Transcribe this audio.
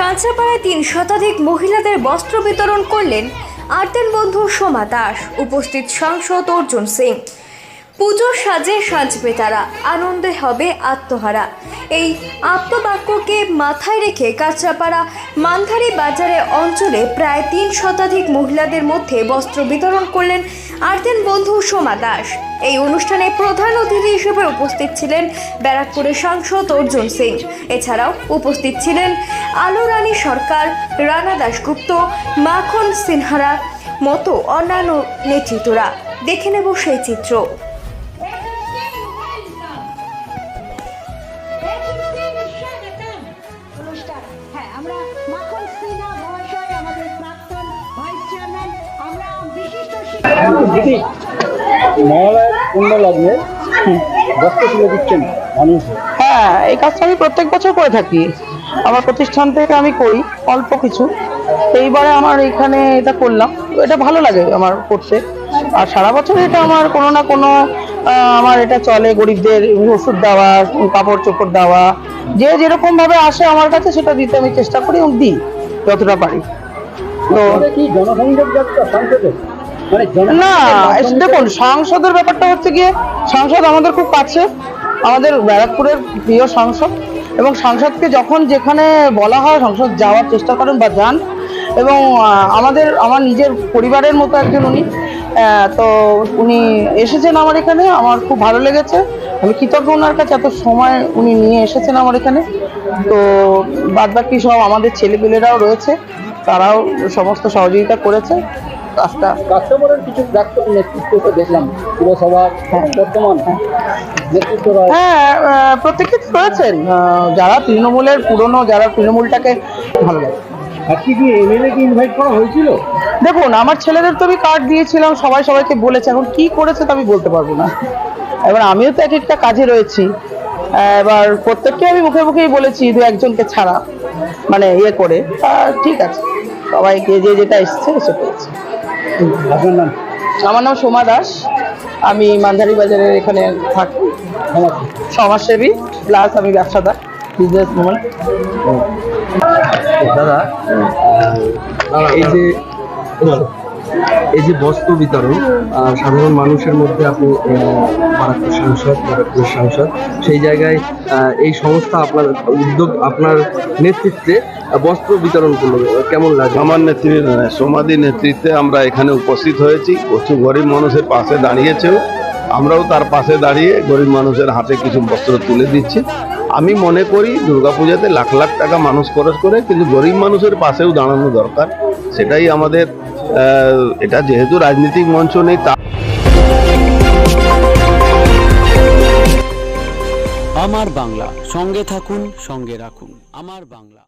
কাঁচাপাড়ায় তিন শতাধিক মহিলাদের বস্ত্র বিতরণ করলেন আর্তেন বন্ধু সোমা দাস। উপস্থিত সাংসদ অর্জুন সিং। পুজোর সাজে সাজবে তারা। আনন্দে হবে আত্মহারা। এই আত্মবাক্যকে মাথায় রেখে কাঁচরাপাড়া মানধারী বাজারে অঞ্চলে প্রায় তিন শতাধিক মহিলাদের মধ্যে বস্ত্র বিতরণ করলেন আর্তেন বন্ধু সোমা দাস। এই অনুষ্ঠানে প্রধান অতিথি হিসেবে উপস্থিত ছিলেন ব্যারাকপুরের সাংসদ অর্জুন সিং। এছাড়াও উপস্থিত ছিলেন আলো রানী সরকার, রানা দাশগুপ্ত, মাখন সিনহারা মতো অন্যান্য নেতৃত্বরা। দেখে নেব সেই চিত্র। দিদি মহালয়ার পুণ্য লগ্নে বস্ত্র তুলে দিচ্ছেন মানুষ। হ্যাঁ এই কাজটা আমি প্রত্যেক বছর করে থাকি। আমার প্রতিষ্ঠান থেকে আমি করি অল্প কিছু। এইবারে আমার এখানে এটা করলাম। এটা ভালো লাগে আমার করতে। আর সারা বছর এটা আমার কোনো না কোনো আমার এটা চলে গরিবদের ওষুধ দেওয়া কাপড় চোপড় দেওয়া। যে যেরকম ভাবে আসে আমার কাছে সেটা দিতে আমি চেষ্টা করি এবং দিই যতটা পারি। তো কি জনসংযোগ যাত্রা সংসদে না দেখুন, সাংসদের ব্যাপারটা হচ্ছে গিয়ে, সাংসদ আমাদের খুব কাছে, আমাদের ব্যারাকপুরের প্রিয় সাংসদ, এবং সাংসদকে যখন যেখানে বলা হয়, সংসদ যাওয়ার চেষ্টা করেন বা যান, এবং আমাদের, আমার নিজের পরিবারের মতো একজন উনি তো উনি এসেছেন আমার এখানে, আমার খুব ভালো লেগেছে, আমি কৃতজ্ঞ ওনার কাছে, এত সময় উনি নিয়ে এসেছেন আমার এখানে, তো বাদ বাকি সব আমাদের ছেলেপেলেরাও রয়েছে, তারাও সমস্ত সহযোগিতা করেছে কাজটা কাস্টমারের কিছু প্রাক্তন নেতৃত্ব তো দেখলাম পুরসভার বর্তমান হ্যাঁ। আহ, প্রত্যেকে রয়েছেন। যারা তৃণমূলের পুরনো যারা তৃণমূলটাকে ভালো লাগে। আজকে কি এমএলএ কে ইনভাইট করা হয়েছিল? দেখুন আমার ছেলেদের তো আমি কার্ড দিয়েছিলাম সবাই সবাইকে বলেছে এখন কি করেছে তা আমি বলতে পারব না। এবার আমিও তো এক একটা কাজে রয়েছি। এবার প্রত্যেককে আমি মুখে মুখেই বলেছি দু একজনকে ছাড়া মানে ইয়ে করে। ঠিক আছে সবাইকে যে যেটা এসছে এসে পেয়েছে আপনার নাম? আমার নাম সোমা দাস। আমি মান্ধারি বাজারের এখানে থাকি সমাজসেবী প্লাস আমি ব্যবসাদার। বিজনেস দাদা এই যে এই যে বস্ত্র বিতরণ সাধারণ মানুষের মধ্যে আপনি বারাকপুর সাংসদ বারাকপুর সাংসদ, সেই জায়গায় এই সংস্থা আপনার উদ্যোগ, আপনার নেতৃত্বে বস্ত্র বিতরণ করল। কেমন লাগে? আমার নেতৃত্বে সমাধি নেতৃত্বে আমরা এখানে উপস্থিত হয়েছি। প্রচুর গরিব মানুষের পাশে দাঁড়িয়েছেও। আমরাও তার পাশে দাঁড়িয়ে গরিব মানুষের হাতে কিছু বস্ত্র তুলে দিচ্ছি। আমি মনে করি দুর্গাপূজাতে লাখ লাখ টাকা মানুষ খরচ করে, কিন্তু গরিব মানুষের পাশেও দাঁড়ানো দরকার। সেটাই আমাদের এটা যেহেতু রাজনৈতিক মঞ্চ নেই তা আমার বাংলা সঙ্গে থাকুন সঙ্গে রাখুন। আমার বাংলা।